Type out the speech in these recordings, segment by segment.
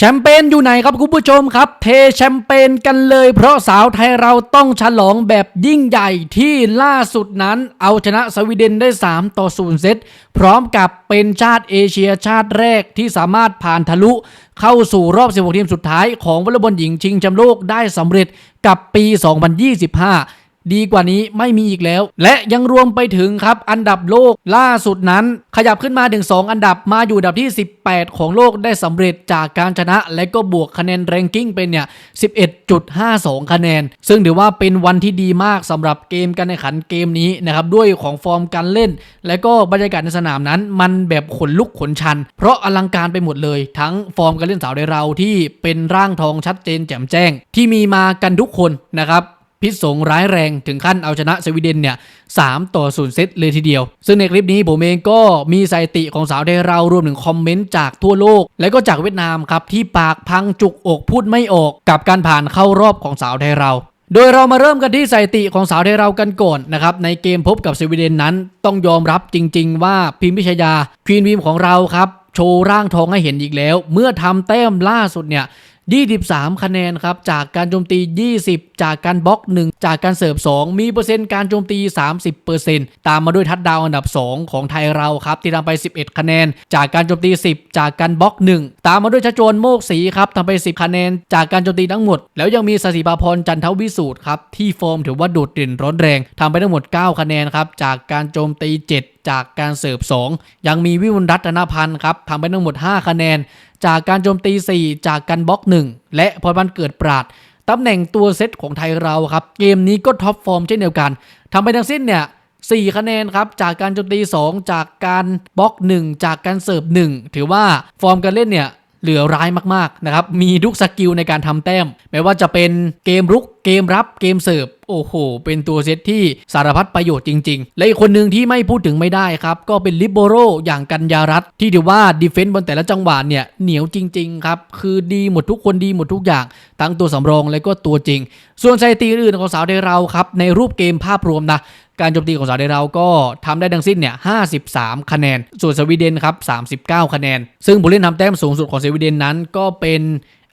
แชมเปญอยู่ไหนครับคุณผู้ชมครับ เทแชมเปญกันเลยเพราะสาวไทยเราต้องฉลองแบบยิ่งใหญ่ที่ล่าสุดนั้นเอาชนะสวีเดนได้ 3 ต่อ 0 เซต พร้อมกับเป็นชาติเอเชียชาติแรกที่สามารถผ่านทะลุ เข้าสู่รอบ 16 ทีมสุดท้ายของวอลเลย์บอลหญิงชิงแชมป์โลกได้สำเร็จกับปี 2025 ดีกว่านี้ไม่มีอีกแล้ว และยังรวมไปถึงครับอันดับโลกล่าสุดนั้น ขยับขึ้นมาถึง 2 อันดับมาอยู่อันดับที่ 18 ของโลกได้สำเร็จจากการชนะ และก็บวกคะแนนแรงกิ้งเป็นเนี่ย 11.52 คะแนน ซึ่งถือว่าเป็นวันที่ดีมากสำหรับเกมการแข่งขันเกมนี้นะครับด้วยของฟอร์มการเล่น และก็บรรยากาศในสนามนั้น มันแบบขนลุกขนชัน เพราะอลังการไปหมดเลย ทั้งฟอร์มการเล่นสาวในเราที่เป็นร่างทองชัดเจนแจ่มแจ้ง ที่มีมากันทุกคนนะครับ พิษสงร้ายแรงถึงขั้นเอาชนะสวีเดนเนี่ยสต่อศูนย์เซตเลยทีเดียว ซึ่งในคลิปนี้ผมเองก็มีสถิติของสาวไทยเรารวมถึงคอมเมนต์จากทั่วโลก และก็จากเวียดนามครับที่ปากพังจุกอกพูดไม่ออก กับการผ่านเข้ารอบของสาวไทยเราโดยเรามาเริ่มกันที่สถิติของสาวไทยเรากันก่อนนะครับ ในเกมพบกับสวีเดนนั้น ต้องยอมรับจริง ๆ ว่าพิมพิชยาควีนวิมของเราครับ โชว์ร่างทองให้เห็นอีกแล้ว เมื่อทำแต้มล่าสุดเนี่ย 23 คะแนนครับ จากการโจมตี 20 จากการบล็อก 1 จากการเสิร์ฟ 2 มีเปอร์เซ็นต์การโจมตี 30%ตามมาด้วยทัดดาวอันดับ 2 ของไทยเราครับ ที่ทำไป 11 คะแนน จากการโจมตี 10 จากการบล็อก 1 ตามมาด้วยชโจนโมกศรีครับทำไป 10 คะแนน จากการโจมตีทั้งหมด แล้วยังมีสศิภาพรจันทวิสูตรครับที่ฟอร์มถือว่าโดดเด่นร้อนแรงทำไปทั้งหมด 9 คะแนนครับจากการโจมตี 7 จากการเสิร์ฟ2 ยังมีวิวุลรัตนพันธ์ครับทำไปทั้งหมด 5 คะแนน จากการโจมตี 4 จากการบล็อก 1 และพรพันเกิดปราดตำแหน่งตัวเซตของไทยเราครับ เกมนี้ก็ท็อปฟอร์มเช่นเดียวกันทำไปทั้งสิ้นเนี่ย4 คะแนนครับ จากการโจมตี 2 จากการบล็อก 1 จากการเสิร์ฟ1 ถือว่าฟอร์มการเล่นเนี่ย เหลือร้ายมากๆนะครับ มีทุกสกิลในการทำแต้ม ไม่ว่าจะเป็นเกมรุก เกมรับ เกมเสิร์ฟ โอ้โห เป็นตัวเซตที่สารพัดประโยชน์จริง ๆ และอีกคนหนึ่งที่ไม่พูดถึงไม่ได้ครับ ก็เป็นลิโบโรอย่างกัญญารัตที่ถือว่าดีเฟนต์บนแต่ละจังหวะเนี่ยเหนียวจริง ๆ ครับ คือดีหมดทุกคนดีหมดทุกอย่าง ทั้งตัวสำรองและก็ตัวจริง ส่วนสถิติอื่นของสาวไทยเราครับในรูปเกมภาพรวมนะ การโจมตีของสาวไทยเราก็ทำได้ทั้งสิ้นเนี่ย53 คะแนน ส่วนสวีเดนครับ39 คะแนน ซึ่งผู้เล่นทำแต้มสูงสุดของสวีเดนนั้นก็เป็น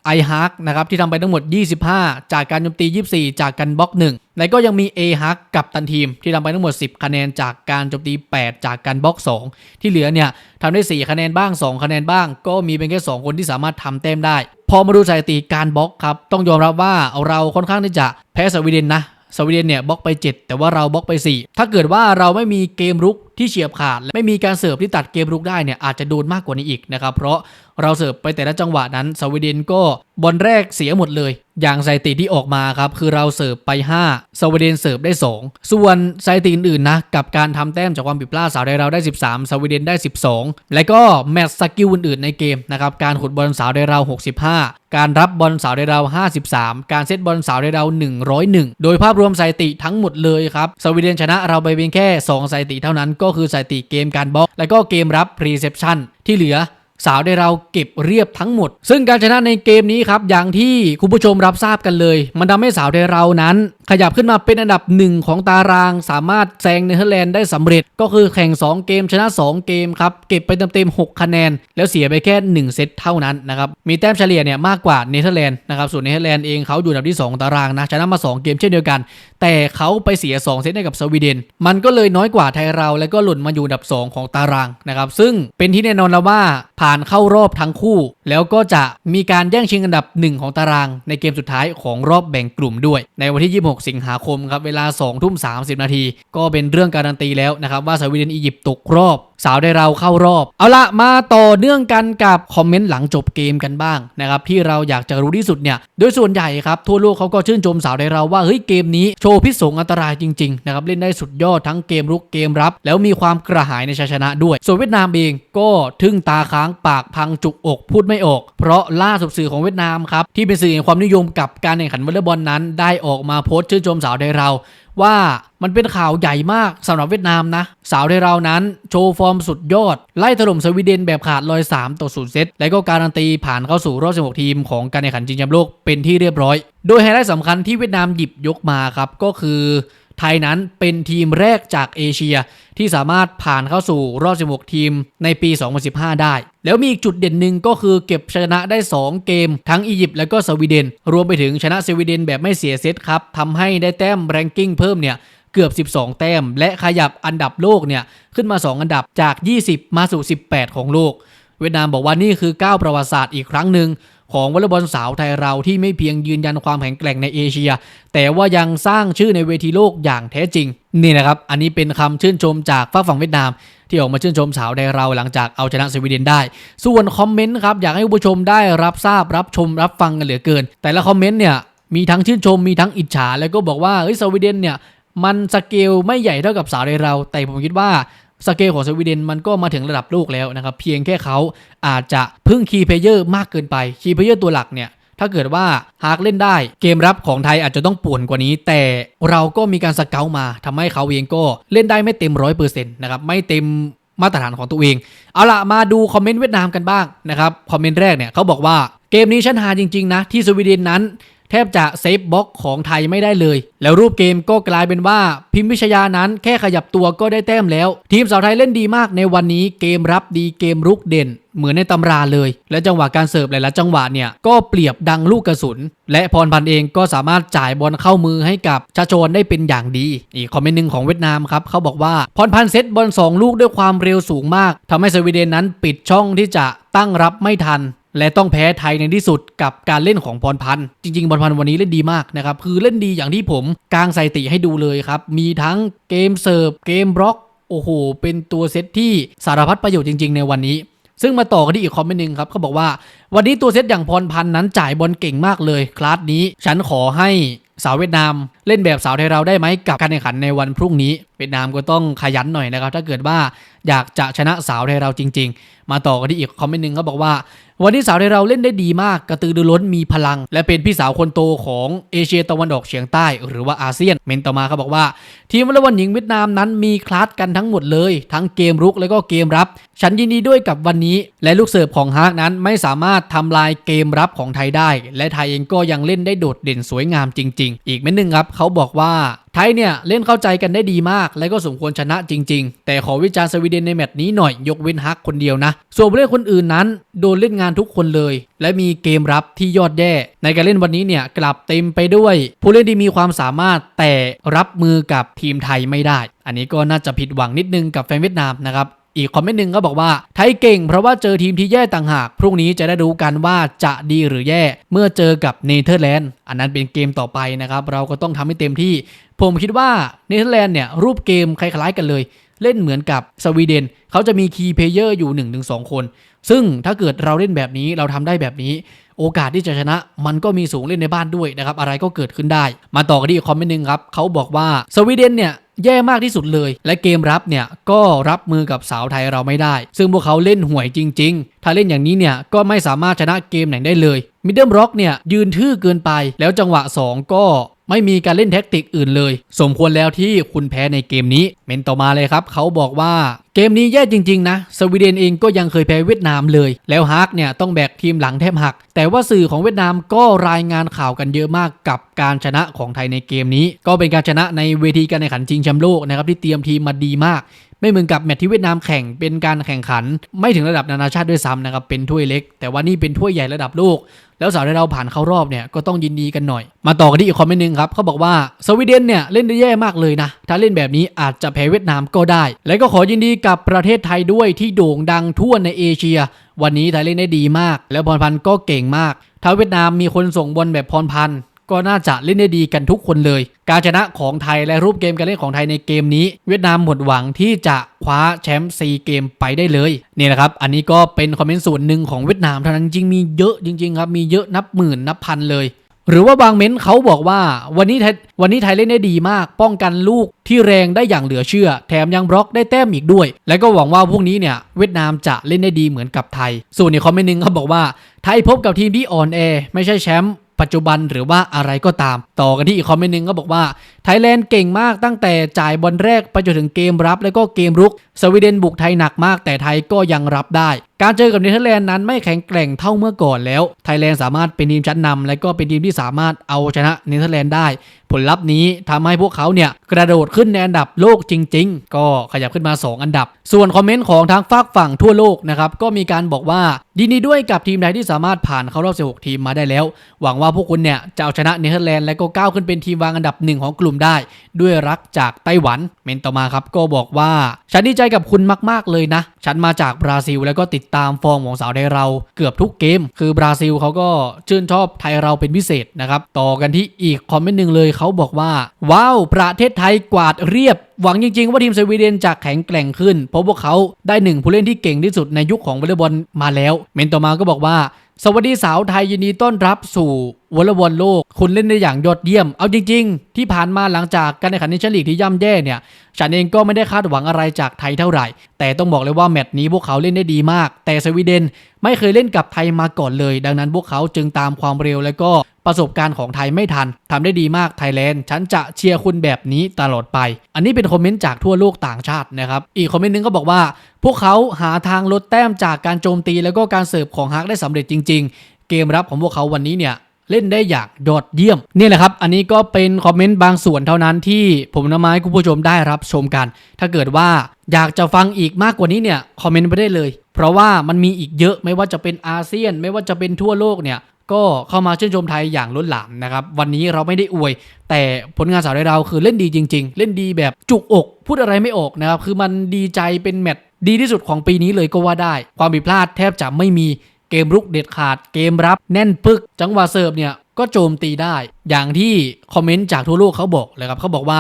ไอฮักนะครับที่ทำไปทั้งหมด 25 จากการโจมตี 24 จากการบล็อก 1 และก็ยังมีเอฮักกับตันทีม ที่ทำไปทั้งหมด 10 คะแนนจากการโจมตี 8 จากการบล็อก 2 ที่เหลือเนี่ยทำได้ 4 คะแนนบ้าง 2 คะแนนบ้าง ก็มีเป็นแค่ 2 คนที่สามารถทำแต้มได้ พอมาดูสถิติการบล็อกครับ ต้องยอมรับว่าเราค่อนข้างที่จะแพ้สวีเดนนะ สวีเดนเนี่ยบล็อกไป 7 แต่ว่าเราบล็อกไป 4 ถ้าเกิดว่าเราไม่มีเกมรุกที่เฉียบขาด และไม่มีการเสิร์ฟที่ตัดเกมรุกได้เนี่ยอาจจะโดนมากกว่านี้อีกนะครับเพราะเราเสิร์ฟไปแต่ละจังหวะนั้นสวีเดนก็บอลแรกเสียหมดเลย อย่างสถิติที่ออกมาครับ คือเราเสิร์ฟไป 5 สวีเดนเสิร์ฟได้ 2 ส่วนสถิติอื่นๆนะ กับการทำแต้มจากความผิดพลาดสาวไทยเราได้ 13 สวีเดนได้ 12 และก็แมตช์สกิลอื่นๆในเกมนะครับ การขุดบอลสาวไทยเรา 65การรับบอลสาวไทยเรา 53 การเซตบอลสาวไทยเรา 101 โดยภาพรวมสถิติทั้งหมดเลยครับ สวีเดนชนะเราไปเพียงแค่ 2สถิติเท่านั้นก็คือสถิติเกมการบล็อก และก็เกมรับรีเซพชันที่เหลือ สาวได้เราเก็บเรียบทั้งหมด ซึ่งการชนะในเกมนี้ครับอย่างที่คุณผู้ชมรับทราบกันเลย มันทำให้สาวไทยเรานั้น ขยับขึ้นมาเป็นอันดับหนึ่งของตาราง สามารถแซงเนเธอร์แลนด์ได้สำเร็จ ก็คือแข่ง 2 เกมชนะ 2 เกมครับเก็บไปเต็มๆ6คะแนน แล้วเสียไปแค่ 1 เซตเท่านั้นนะครับมีแต้มเฉลี่ยเนี่ยมากกว่าเนเธอร์แลนด์นะครับส่วนเนเธอร์แลนด์เองเขาอยู่อันดับที่ 2 ตารางนะชนะมา 2 เกมเช่นเดียวกัน แต่เขาไปเสีย 2 เซตให้กับสวีเดน มันก็เลยน้อยกว่าไทยเรา และก็หล่นมาอยู่อันดับ 2 ของตารางนะครับ ซึ่งเป็นที่แน่นอนแล้วว่าผ่านเข้ารอบทั้งคู่ แล้วก็จะมีการแย่งชิงอันดับ 1 ของตาราง ในเกมสุดท้ายของรอบแบ่งกลุ่มด้วย ในวันที่ 26 สิงหาคมครับเวลา2ทุ่ม30 นาที ก็เป็นเรื่องการันตีแล้วนะครับว่าสวีเดนอียิปต์ตกรอบสาวได้เราเข้ารอบ เอาละมาต่อเนื่องกันกับคอมเมนต์หลังจบเกมกันบ้างนะครับที่เราอยากจะรู้ที่สุดเนี่ยโดยส่วนใหญ่ครับทั่วโลกเขาก็ชื่นชมสาวได้เราว่าเฮ้ยเกมนี้โชวพิสงอันตรายจริงๆนะครับเล่นได้สุดยอดทั้งเกมรุกเกมรับ แล้วมีความกระหายในชัยชนะด้วย ส่วนเวียดนามเองก็ทึ่งตาค้างปากพังจุกอกพูดไม่ออก เพราะล่าสุดสื่อของเวียดนามครับที่เป็นสื่อแห่งความนิยมกับการแข่งขันวอลเลย์บอลนั้น ได้ออกมาโพสต์ชื่นชมสาวไทยเราว่า มันเป็นข่าวใหญ่มากสำหรับเวียดนามนะ สาวไทยเรานั้นโชว์ฟอร์มสุดยอด ไล่ถล่มสวีเดนแบบขาดลอย 3 ต่อ0เซต และก็การันตีผ่านเข้าสู่รอบ 16 ทีมของการแข่งขันชิงแชมป์โลกเป็นที่เรียบร้อย โดยไฮไลท์สำคัญที่เวียดนามหยิบยกมาครับก็คือไทยนั้นเป็นทีมแรกจากเอเชีย ที่สามารถผ่านเข้าสู่รอบ 16 ทีมในปี 2015 ได้ แล้วมีอีกจุดเด่นหนึ่งก็คือเก็บชนะได้ 2 เกม ทั้งอียิปต์และก็สวีเดน รวมไปถึงชนะสวีเดนแบบไม่เสียเซตครับทำให้ได้แต้มแรงกิ้งเพิ่มเนี่ย เกือบ 12 แต้ม และขยับอันดับโลกเนี่ยขึ้นมา 2 อันดับจาก 20 มาสู่ 18 ของโลก เวียดนามบอกว่านี่คือก้าวประวัติศาสตร์อีกครั้งหนึ่งของวอลเลย์บอลสาวไทยเราที่ไม่เพียงยืนยันความแข็งแกร่งในเอเชีย แต่ว่ายังสร้างชื่อในเวทีโลกอย่างแท้จริง นี่นะครับ อันนี้เป็นคำชื่นชมจากฝ้ากฝั่งเวียดนาม ที่ออกมาชื่นชมสาวไทยเราหลังจากเอาชนะสวีเดนได้ ส่วนคอมเมนต์ครับอยากให้ผู้ชมได้รับทราบรับชมรับฟังกันเหลือเกิน แต่ละคอมเมนต์เนี่ยมีทั้งชื่นชมมีทั้งอิจฉาแล้วก็บอกว่าเฮ้ยสวีเดนเนี่ย มันสเกลไม่ใหญ่เท่ากับสาวในเรา แต่ผมคิดว่าสเกลของสวีเดนมันก็มาถึงระดับโลกแล้วนะครับ เพียงแค่เขาอาจจะพึ่งคีย์เพลเยอร์มากเกินไปคีย์เพลเยอร์ตัวหลักเนี่ยถ้าเกิดว่าหากเล่นได้เกมรับของไทยอาจจะต้องป่วนกว่านี้ แต่เราก็มีการสเกลมาทำให้เขาเองก็เล่นได้ไม่เต็มร้อยเปอร์เซ็นต์นะครับไม่เต็มมาตรฐานของตัวเอง เอาล่ะมาดูคอมเมนต์เวียดนามกันบ้างนะครับ คอมเมนต์แรกเนี่ยเขาบอกว่าเกมนี้ฉันหาจริง ๆ นะ ที่สวีเดนนั้น แทบจะเซฟบล็อกของไทยไม่ได้เลย แล้วรูปเกมก็กลายเป็นว่าพิมพิชยานั้นแค่ขยับตัวก็ได้แต้มแล้ว ทีมสาวไทยเล่นดีมากในวันนี้เกมรับดีเกมรุกเด่น เหมือนในตำราเลย และจังหวะการเสิร์ฟหลายๆจังหวะเนี่ยก็เปรียบดังลูกกระสุน และพรพันธ์เองก็สามารถจ่ายบอลเข้ามือให้กับชาโจนได้เป็นอย่างดี อีกคอมเมนต์หนึ่งของเวียดนามครับเขาบอกว่าพรพันธ์เซตบอลสองลูกด้วยความเร็วสูงมากทำให้สวีเดนนั้นปิดช่องที่จะตั้งรับไม่ทัน และต้องแพ้ไทยในที่สุดกับการเล่นของพรพันธ์จริง ๆพรพันธ์วันนี้เล่นดีมากนะครับคือเล่นดีอย่างที่ผมกางสถิติให้ดูเลยครับมีทั้งเกมเสิร์ฟเกมบล็อกโอ้โห เป็นตัวเซตที่สารพัดประโยชน์จริง ๆ ในวันนี้ ซึ่งมาต่อกันที่อีกคอมเมนต์หนึ่งครับเขาบอกว่า วันนี้ตัวเซตอย่างพรพันธ์นั้นจ่ายบอลเก่งมากเลย คลาสนี้ ฉันขอให้สาวเวียดนาม เล่นแบบสาวไทยเราได้ไหมกับการแข่งขันในวันพรุ่งนี้ เวียดนามก็ต้องขยันหน่อยนะครับ ถ้าเกิดว่าอยากจะชนะสาวไทยเราจริง ๆ มาต่อกันที่อีกคอมเมนต์หนึ่งเขาบอกว่า วันนี้สาวไทยเราเล่นได้ดีมากกระตือรือร้นมีพลัง และเป็นพี่สาวคนโตของเอเชียตะวันออกเฉียงใต้หรือว่าอาเซียน เมนต่อมาเขาบอกว่า ทีมวอลเลย์บอลหญิงเวียดนามนั้นมีคลาสกันทั้งหมดเลย ทั้งเกมรุกและก็เกมรับ ฉันยินดีด้วยกับวันนี้ และลูกเสิร์ฟของฮากนั้นไม่สามารถทำลายเกมรับของไทยได้ และไทยเองก็ยังเล่นได้โดดเด่นสวยงามจริง ๆ อีกเม็ดหนึ่งครับเขาบอกว่า ไทยเนี่ยเล่นเข้าใจกันได้ดีมาก และก็สมควรชนะจริง ๆ แต่ขอวิจารณ์สวีเดนในแมตช์นี้หน่อยยกเว้นฮักคนเดียวนะ ส่วนผู้เล่นคนอื่นนั้น โดนเล่นงานทุกคนเลย และมีเกมรับที่ยอดแย่ ในการเล่นวันนี้เนี่ยกลับเต็มไปด้วย ผู้เล่นที่มีความสามารถแต่รับมือกับทีมไทยไม่ได้ อันนี้ก็น่าจะผิดหวังนิดนึงกับแฟนเวียดนามนะครับ อีกคอมเมนต์หนึ่งก็บอกว่า ไทยเก่งเพราะว่าเจอทีมที่แย่ต่างหาก พรุ่งนี้จะได้รู้กันว่าจะดีหรือแย่เมื่อเจอกับเนเธอร์แลนด์อันนั้นเป็นเกมต่อไปนะครับ เราก็ต้องทำให้เต็มที่ ผมคิดว่าเนเธอร์แลนด์เนี่ยรูปเกมคล้ายๆกันเลย เล่นเหมือนกับสวีเดน เขาจะมีคีย์เพลเยอร์อยู่ 1-2 คน ซึ่งถ้าเกิดเราเล่นแบบนี้เราทำได้แบบนี้ โอกาสที่จะชนะ มันก็มีสูงเล่นในบ้านด้วยนะครับ อะไรก็เกิดขึ้นได้ มาต่อกันที่คอมเมนต์หนึ่งครับเขาบอกว่าสวีเดนเนี่ยแย่มากที่สุดเลย และเกมรับเนี่ยก็รับมือกับสาวไทยเราไม่ได้ ซึ่งพวกเขาเล่นห่วยจริง ๆ ถ้าเล่นอย่างนี้เนี่ยก็ไม่สามารถชนะเกมไหนได้เลยมิดเดิลบล็อกเนี่ยยืนทื่อเกินไป แล้วจังหวะ 2 ก็ ไม่มีการเล่นแท็กติกอื่นเลย สมควรแล้วที่คุณแพ้ในเกมนี้ เมนต่อมาเลยครับ เขาบอกว่าเกมนี้แย่จริง ๆ นะ สวีเดนเองก็ยังเคยแพ้เวียดนามเลย แล้วฮาร์กเนี่ยต้องแบกทีมหลังแทบหัก แต่ว่าสื่อของเวียดนามก็รายงานข่าวกันเยอะมากกับการชนะของไทยในเกมนี้ ก็เป็นการชนะในเวทีการแข่งขันชิงแชมป์โลกนะครับที่เตรียมทีมมาดีมาก ไม่เหมือนกับแมตช์ที่เวียดนามแข่งเป็นการแข่งขัน ไม่ถึงระดับนานาชาติด้วยซ้ำนะครับเป็นถ้วยเล็ก แต่ว่านี่เป็นถ้วยใหญ่ระดับโลก แล้วสาวที่เราผ่านเข้ารอบเนี่ยก็ต้องยินดีกันหน่อย มาต่อกันที่อีกคอมเมนต์หนึ่งครับเขาบอกว่าสวีเดนเนี่ยเล่นได้แย่มากเลยนะ ถ้าเล่นแบบนี้อาจจะแพ้เวียดนามก็ได้ และก็ขอยินดีกับประเทศไทยด้วยที่โด่งดังทั่วในเอเชีย วันนี้ไทยเล่นได้ดีมาก แล้วพรพันธ์ก็เก่งมาก ถ้าเวียดนามมีคนส่งบอลแบบพรพันธ์ ก็น่าจะเล่นได้ดีกันทุกคนเลย การชนะของไทยและรูปเกมการเล่นของไทยในเกมนี้ เวียดนามหมดหวังที่จะคว้าแชมป์ซีเกมไปได้เลยนี่นะครับ อันนี้ก็เป็นคอมเมนต์ส่วนหนึ่งของเวียดนามเท่านั้นจริงมีเยอะจริงๆครับมีเยอะนับหมื่นนับพันเลยหรือว่าบางเม้นต์เขาบอกว่าวันนี้ไทยวันนี้ไทยเล่นได้ดีมาก ป้องกันลูกที่แรงได้อย่างเหลือเชื่อ แถมยังบล็อกได้แต้มอีกด้วย และก็หวังว่าพวกนี้เนี่ยเวียดนามจะเล่นได้ดีเหมือนกับไทย ส่วนในคอมเมนต์หนึงเขาบอกว่าไทยพบกับทีมที่อ่อนแอไม่ใช่แชมป์ ปัจจุบันหรือว่าอะไรก็ตาม ต่อกันที่อีกคอมเมนต์หนึงก็บอกว่าไทยแลนด์เก่งมากตั้งแต่จ่ายบอลแรกไปจนถึงเกมรับ แล้วก็เกมรุก สวีเดนบุกไทยหนักมากแต่ไทยก็ยังรับได้การเจอกับเนเธอร์แลนด์นั้นไม่แข็งแกร่งเท่าเมื่อก่อนแล้ว ไทยแลนด์สามารถเป็นทีมชั้นนำและก็เป็นทีมที่สามารถเอาชนะเนเธอร์แลนด์ได้ ผลลัพธ์นี้ทำให้พวกเขาเนี่ยกระโดดขึ้นในอันดับโลกจริง ๆ ก็ขยับขึ้นมา 2 อันดับ ส่วนคอมเมนต์ของทางฝากฝั่งทั่วโลกนะครับก็มีการบอกว่ายินดีด้วยกับทีมไทยที่สามารถผ่านเข้ารอบ 16 ทีมมาได้แล้ว หวังว่าพวกคุณเนี่ยจะเอาชนะเนเธอร์แลนด์และก็ก้าวขึ้นเป็นทีมวางอันดับหนึ่งของกลุ่มได้ ด้วยรักจากไต้หวันเมนต่อมาครับก็บอกว่าฉันดีใจกับคุณมาก ๆเลยนะ ฉันมาจากบราซิลแล้วก็ติดตามฟอร์มของสาวไทยเราเกือบทุกเกม คือบราซิลเขาก็ชื่นชอบไทยเราเป็นพิเศษนะครับ ต่อกันที่อีกคอมเมนต์หนึ่งเลยเขาบอกว่า ว้าว ประเทศไทยกวาดเรียบ หวังจริง ๆ ว่าทีมสวีเดนจะแข็งแกร่งขึ้น เพราะพวกเขาได้หนึ่งผู้เล่นที่เก่งที่สุดในยุคของวอลเลย์บอลมาแล้ว เมนต่อมาก็บอกว่า สวัสดีสาวไทยยินดีต้อนรับสู่วอลเลย์บอลโลก คุณเล่นได้อย่างยอดเยี่ยม เอาจริง ๆ ที่ผ่านมาหลังจากการแข่งขันในชั้นลีกที่ย่ำแย่เนี่ย ฉันเองก็ไม่ได้คาดหวังอะไรจากไทยเท่าไหร่ แต่ต้องบอกเลยว่าแมตช์นี้พวกเขาเล่นได้ดีมาก แต่สวีเดนไม่เคยเล่นกับไทยมาก่อนเลย ดังนั้นพวกเขาจึงตามความเร็วและก็ประสบการณ์ของไทยไม่ทันทำได้ดีมากไทยแลนด์ ฉันจะเชียร์คุณแบบนี้ตลอดไป อันนี้เป็นคอมเมนต์จากทั่วโลกต่างชาตินะครับ อีกคอมเมนต์หนึงก็บอกว่า พวกเขาหาทางลดแต้มจากการโจมตีแล้วก็การเสิร์ฟของฮากได้สำเร็จจริง ๆ เกมรับของพวกเขาวันนี้เนี่ย เล่นได้อย่างยอดเยี่ยม นี่แหละครับ อันนี้ก็เป็นคอมเมนต์บางส่วนเท่านั้นที่ผมนำมาให้คุณผู้ชมได้รับชมกัน ถ้าเกิดว่าอยากจะฟังอีกมากกว่านี้เนี่ยคอมเมนต์ไปได้เลย เพราะว่ามันมีอีกเยอะไม่ว่าจะเป็นอาเซียน ไม่ว่าจะเป็นทั่วโลกเนี่ยก็เข้ามาชื่นชมไทยอย่างล้นหลามนะครับ วันนี้เราไม่ได้อวย แต่ผลงานสาวไทยเราคือเล่นดีจริง ๆ เล่นดีแบบจุกอก พูดอะไรไม่ออกนะครับ คือมันดีใจเป็นแมตช์ดีที่สุดของปีนี้เลยก็ว่าได้ ความผิดพลาดแทบจะไม่มี เกมรุกเด็ดขาด เกมรับแน่นปึก จังหวะเสิร์ฟเนี่ยก็โจมตีได้ อย่างที่คอมเมนต์จากทั่วโลกเขาบอกเลยครับเขาบอกว่า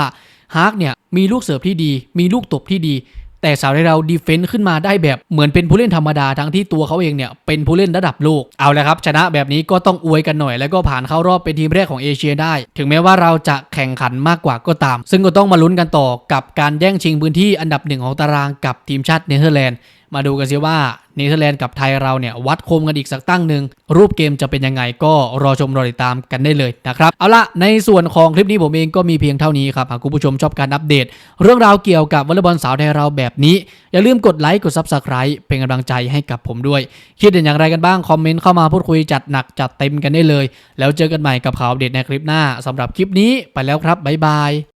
ฮาร์กเนี่ยมีลูกเสิร์ฟที่ดี มีลูกตบที่ดี แต่สาวไทยเราดีเฟนต์ขึ้นมาได้แบบเหมือนเป็นผู้เล่นธรรมดาทั้งที่ตัวเขาเองเนี่ยเป็นผู้เล่นระดับโลกเอาละครับ ชนะแบบนี้ก็ต้องอวยกันหน่อย แล้วก็ผ่านเข้ารอบเป็นทีมแรกของเอเชียได้ ถึงแม้ว่าเราจะแข่งขันมากกว่าก็ตาม ซึ่งก็ต้องมาลุ้นกันต่อกับการแย่งชิงพื้นที่อันดับหนึ่งของตารางกับทีมชาติเนเธอร์แลนด์มาดูกันสิว่าเนเธอร์แลนด์กับไทยเราเนี่ยวัดคมกันอีกสักตั้งหนึ่งรูปเกมจะเป็นยังไงก็รอชมรอติดตามกันได้เลยนะครับ เอาละในส่วนของคลิปนี้ผมเองก็มีเพียงเท่านี้ครับหากคุณผู้ชมชอบการอัปเดต เรื่องราวเกี่ยวกับวอลเลย์บอลสาวไทยเราแบบนี้ อย่าลืมกดไลค์กด Subscribe เป็นกำลังใจให้กับผมด้วย คิดเห็นอย่างไรกันบ้างคอมเมนต์เข้ามาพูดคุยจัดหนักจัดเต็มกันได้เลย แล้วเจอกันใหม่กับข่าวอัปเดในคลิปหน้าสำหรับคลิปนี้ไปแล้วครับบ๊ายบาย